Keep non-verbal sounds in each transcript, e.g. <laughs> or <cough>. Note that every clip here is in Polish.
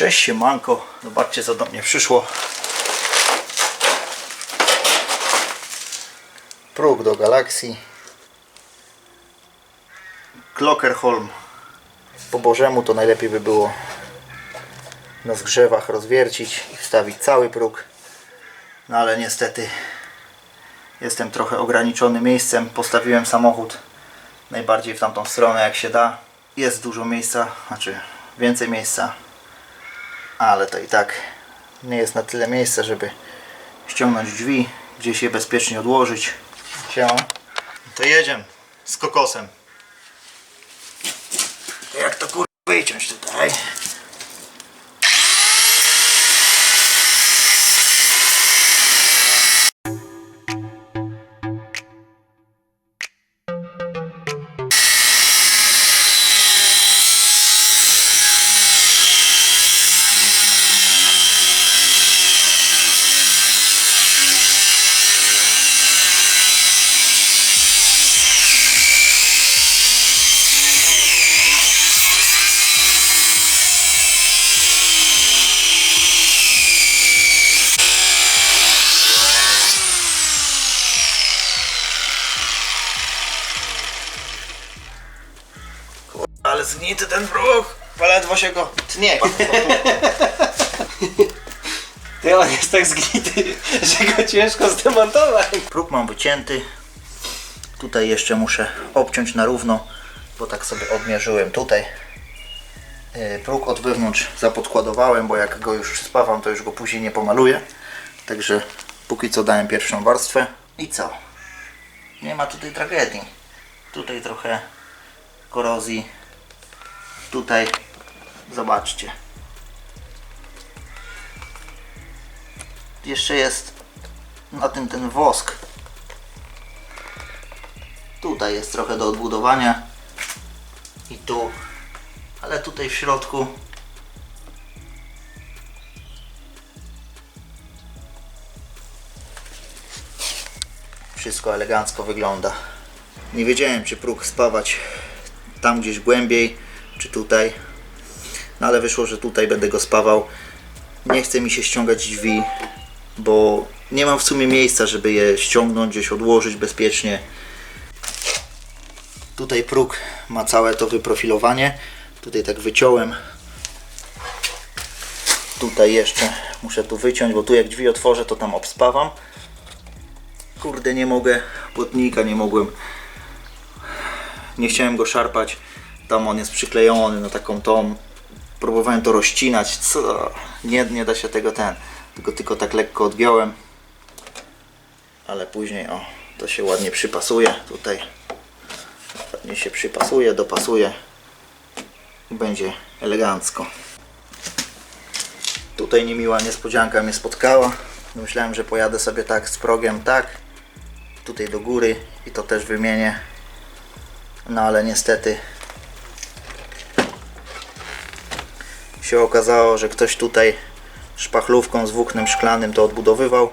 Cześć, siemanko. Zobaczcie co do mnie przyszło. Próg do Galaxii. Klockerholm. Po bożemu to najlepiej by było na zgrzewach rozwiercić i wstawić cały próg. No ale niestety jestem trochę ograniczony miejscem. Postawiłem samochód najbardziej w tamtą stronę jak się da. Jest dużo miejsca, znaczy więcej miejsca, ale to i tak nie jest na tyle miejsca, żeby ściągnąć drzwi, gdzieś je bezpiecznie odłożyć. Siema. To jedziemy z kokosem. Ale zgnity ten próg! Ledwo się go tnie. <laughs> Ty on jest tak zgnity, że go ciężko zdemontować. Próg mam wycięty. Tutaj jeszcze muszę obciąć na równo, bo tak sobie odmierzyłem tutaj. Yy, Próg od wewnątrz zapodkładowałem, bo jak go już spawam, to już go później nie pomaluję. Także póki co dałem pierwszą warstwę. I co? Nie ma tutaj tragedii. Tutaj trochę korozji. Tutaj zobaczcie. Jeszcze jest na tym ten wosk. Tutaj jest trochę do odbudowania. I tu. Ale tutaj w środku wszystko elegancko wygląda. Nie wiedziałem, czy próg spawać tam gdzieś głębiej, czy tutaj. No ale wyszło, że tutaj będę go spawał. Nie chce mi się ściągać drzwi, bo nie mam w sumie miejsca, żeby je ściągnąć, gdzieś odłożyć bezpiecznie. Tutaj próg ma całe to wyprofilowanie. Tutaj tak wyciąłem. Tutaj jeszcze muszę tu wyciąć, bo tu jak drzwi otworzę, to tam obspawam. Kurde, nie mogę. Płotnika nie mogłem. Nie chciałem go szarpać. Tam on jest przyklejony na taką tą. Próbowałem to rozcinać. Co? Nie, nie da się tego ten. Tylko, tylko tak lekko odgiąłem. Ale później o, to się ładnie przypasuje tutaj. Ładnie się przypasuje, dopasuje i będzie elegancko. Tutaj niemiła niespodzianka mnie spotkała. Myślałem, że pojadę sobie tak z progiem, tak. Tutaj do góry i to też wymienię. No ale niestety się okazało, że ktoś tutaj szpachlówką z włóknem szklanym to odbudowywał.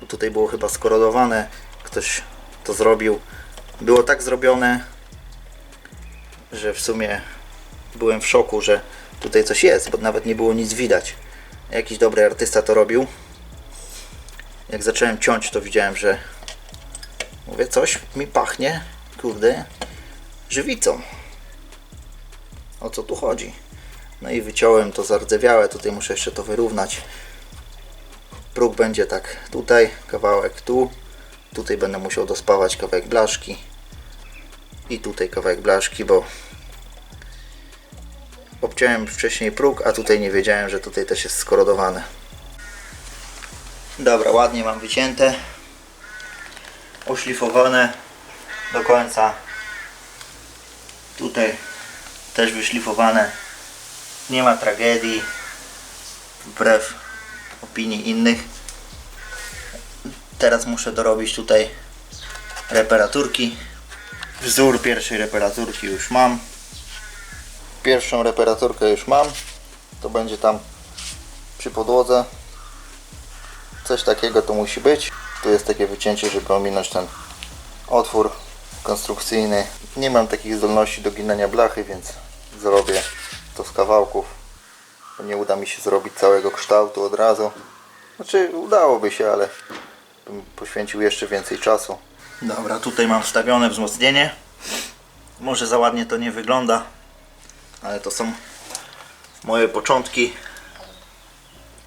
Bo tutaj było chyba skorodowane. Ktoś to zrobił. Było tak zrobione, że w sumie byłem w szoku, że tutaj coś jest, bo nawet nie było nic widać. Jakiś dobry artysta to robił. Jak zacząłem ciąć, to widziałem, że mówię, coś mi pachnie, kurde, żywicą. O co tu chodzi? No i wyciąłem to zardzewiałe, tutaj muszę jeszcze to wyrównać. Próg będzie tak tutaj, kawałek tu, tutaj będę musiał dospawać kawałek blaszki i tutaj kawałek blaszki, bo obciąłem wcześniej próg, a tutaj nie wiedziałem, że tutaj też jest skorodowane. Dobra, ładnie mam wycięte, oszlifowane do końca. Tutaj też wyszlifowane. Nie ma tragedii, wbrew opinii innych. Teraz muszę dorobić tutaj reparaturki. Wzór pierwszej reparaturki już mam. Pierwszą reparaturkę już mam. To będzie tam przy podłodze. Coś takiego to musi być. Tu jest takie wycięcie, żeby ominąć ten otwór konstrukcyjny. Nie mam takich zdolności do ginania blachy, więc zrobię to z kawałków. nie uda mi się zrobić całego kształtu od razu. Znaczy udałoby się, ale bym poświęcił jeszcze więcej czasu. Dobra, tutaj mam wstawione wzmocnienie. Może za ładnie to nie wygląda, ale to są moje początki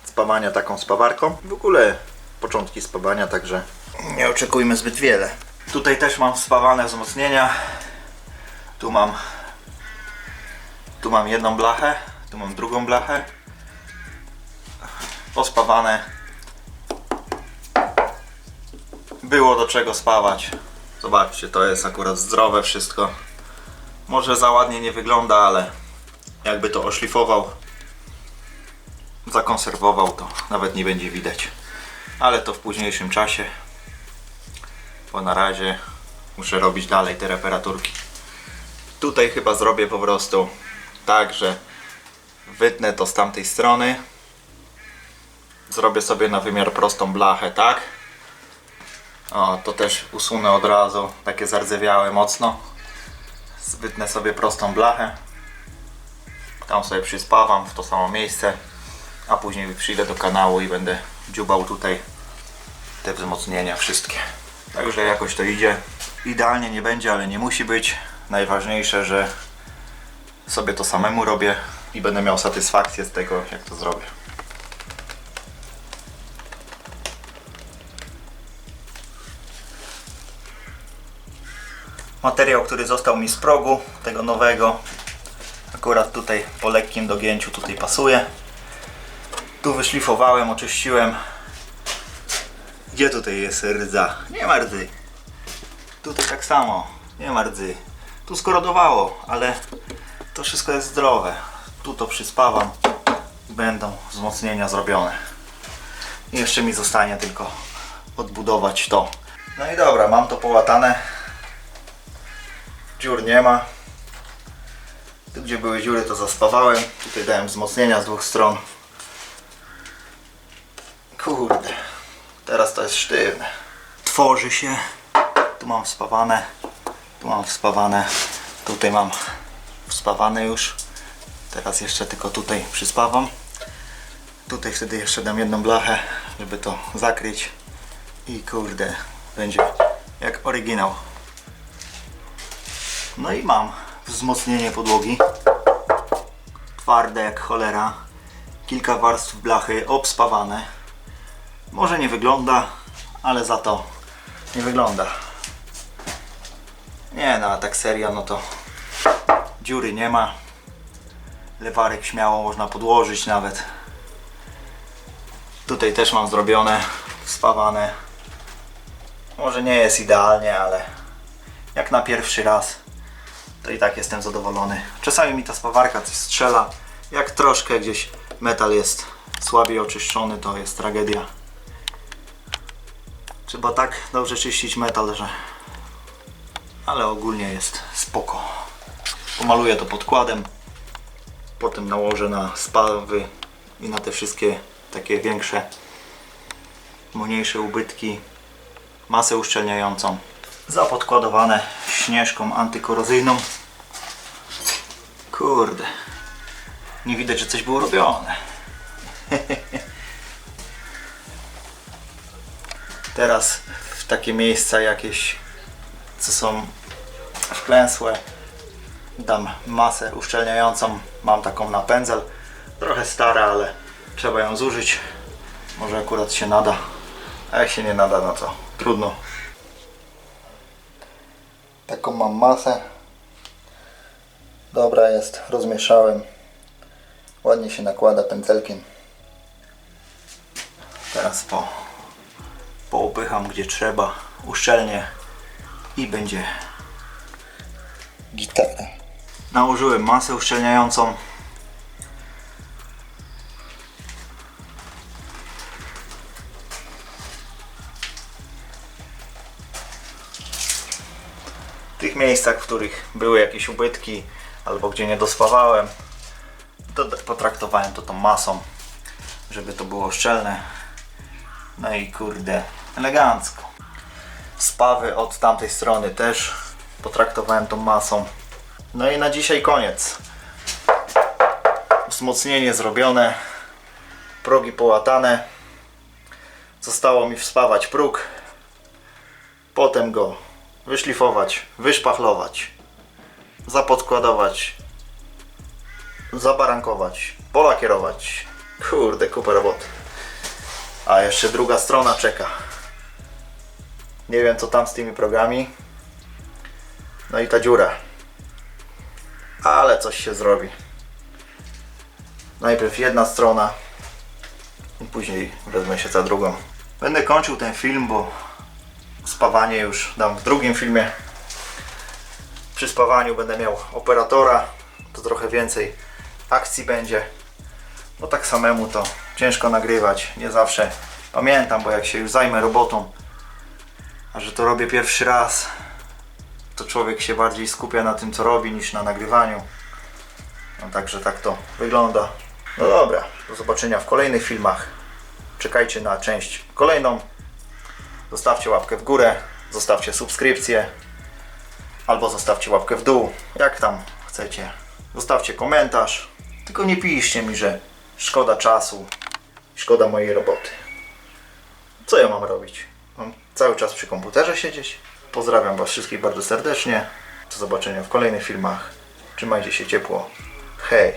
spawania taką spawarką. W ogóle początki spawania, także nie oczekujmy zbyt wiele. Tutaj też mam spawane wzmocnienia. Tu mam tu mam jedną blachę, tu mam drugą blachę. Pospawane. Było do czego spawać. Zobaczcie, to jest akurat zdrowe wszystko. Może za ładnie nie wygląda, ale jakby to oszlifował, zakonserwował, to nawet nie będzie widać. Ale to w późniejszym czasie. Bo na razie muszę robić dalej te reparaturki. Tutaj chyba zrobię po prostu tak, że wytnę to z tamtej strony. Zrobię sobie na wymiar prostą blachę, tak? O, to też usunę od razu, takie zardzewiałe mocno. Wytnę sobie prostą blachę. Tam sobie przyspawam w to samo miejsce. A później przyjdę do kanału i będę dziubał tutaj te wzmocnienia wszystkie. Także jakoś to idzie. Idealnie nie będzie, ale nie musi być. Najważniejsze, że sobie to samemu robię i będę miał satysfakcję z tego, jak to zrobię. Materiał, który został mi z progu, tego nowego, akurat tutaj po lekkim dogięciu tutaj pasuje. Tu wyszlifowałem, oczyściłem. Gdzie tutaj jest rdza? Nie ma rdzy. Tutaj tak samo, nie ma rdzy. Tu skorodowało, ale to wszystko jest zdrowe. Tu to przyspawam i będą wzmocnienia zrobione. I jeszcze mi zostanie tylko odbudować to. No i dobra, mam to połatane. Dziur nie ma. Tu gdzie były dziury to zaspawałem. Tutaj dałem wzmocnienia z dwóch stron. Kurde. Teraz to jest sztywne. Tworzy się. Tu mam wspawane. Tu mam wspawane. Tutaj mam wspawane już. Teraz jeszcze tylko tutaj przyspawam. Tutaj wtedy jeszcze dam jedną blachę, żeby to zakryć. I kurde, będzie jak oryginał. No i mam wzmocnienie podłogi. Twarde jak cholera. Kilka warstw blachy obspawane. Może nie wygląda, ale za to nie wygląda. Nie no, a tak serio, no to dziury nie ma. Lewarek śmiało można podłożyć nawet. Tutaj też mam zrobione, spawane. Może nie jest idealnie, ale jak na pierwszy raz to i tak jestem zadowolony. Czasami mi ta spawarka coś strzela. Jak troszkę gdzieś metal jest słabiej oczyszczony, to jest tragedia. Trzeba tak dobrze czyścić metal, że... Ale ogólnie jest spoko. Pomaluję to podkładem. Potem nałożę na spawy i na te wszystkie takie większe, mniejsze ubytki masę uszczelniającą zapodkładowane śnieżką antykorozyjną. Kurde, nie widać, że coś było robione. <laughs> Teraz w takie miejsca jakieś, co są wklęsłe, dam masę uszczelniającą. Mam taką na pędzel, trochę stara, ale trzeba ją zużyć. Może akurat się nada, a jak się nie nada, no to trudno. Taką mam masę. Dobra jest, rozmieszałem. Ładnie się nakłada pędzelkiem. Teraz po, poupycham gdzie trzeba, uszczelnię i będzie gitara. Nałożyłem masę uszczelniającą. W tych miejscach, w których były jakieś ubytki albo gdzie nie dospawałem, to potraktowałem to tą masą, żeby to było szczelne. No i kurde, elegancko. Spawy od tamtej strony też potraktowałem tą masą. No i na dzisiaj koniec. wzmocnienie zrobione, progi połatane. Zostało mi wspawać próg, potem go wyszlifować, wyszpachlować, zapodkładować, zabarankować, polakierować. Kurde, kupę roboty. A jeszcze druga strona czeka. Nie wiem co tam z tymi progami. No i ta dziura. Ale coś się zrobi. Najpierw jedna strona później wezmę się za drugą. Będę kończył ten film, bo spawanie już dam w drugim filmie. Przy spawaniu będę miał operatora, to trochę więcej akcji będzie. Bo tak samemu to ciężko nagrywać, nie zawsze pamiętam, bo jak się już zajmę robotą, a że to robię pierwszy raz, to człowiek się bardziej skupia na tym, co robi, niż na nagrywaniu. No także tak to wygląda. No dobra, do zobaczenia w kolejnych filmach. Czekajcie na część kolejną. Zostawcie łapkę w górę, zostawcie subskrypcję, albo zostawcie łapkę w dół, jak tam chcecie. Zostawcie komentarz, tylko nie piszcie mi, że szkoda czasu, szkoda mojej roboty. Co ja mam robić? Mam cały czas przy komputerze siedzieć? Pozdrawiam Was wszystkich bardzo serdecznie. Do zobaczenia w kolejnych filmach. Trzymajcie się ciepło. Hej!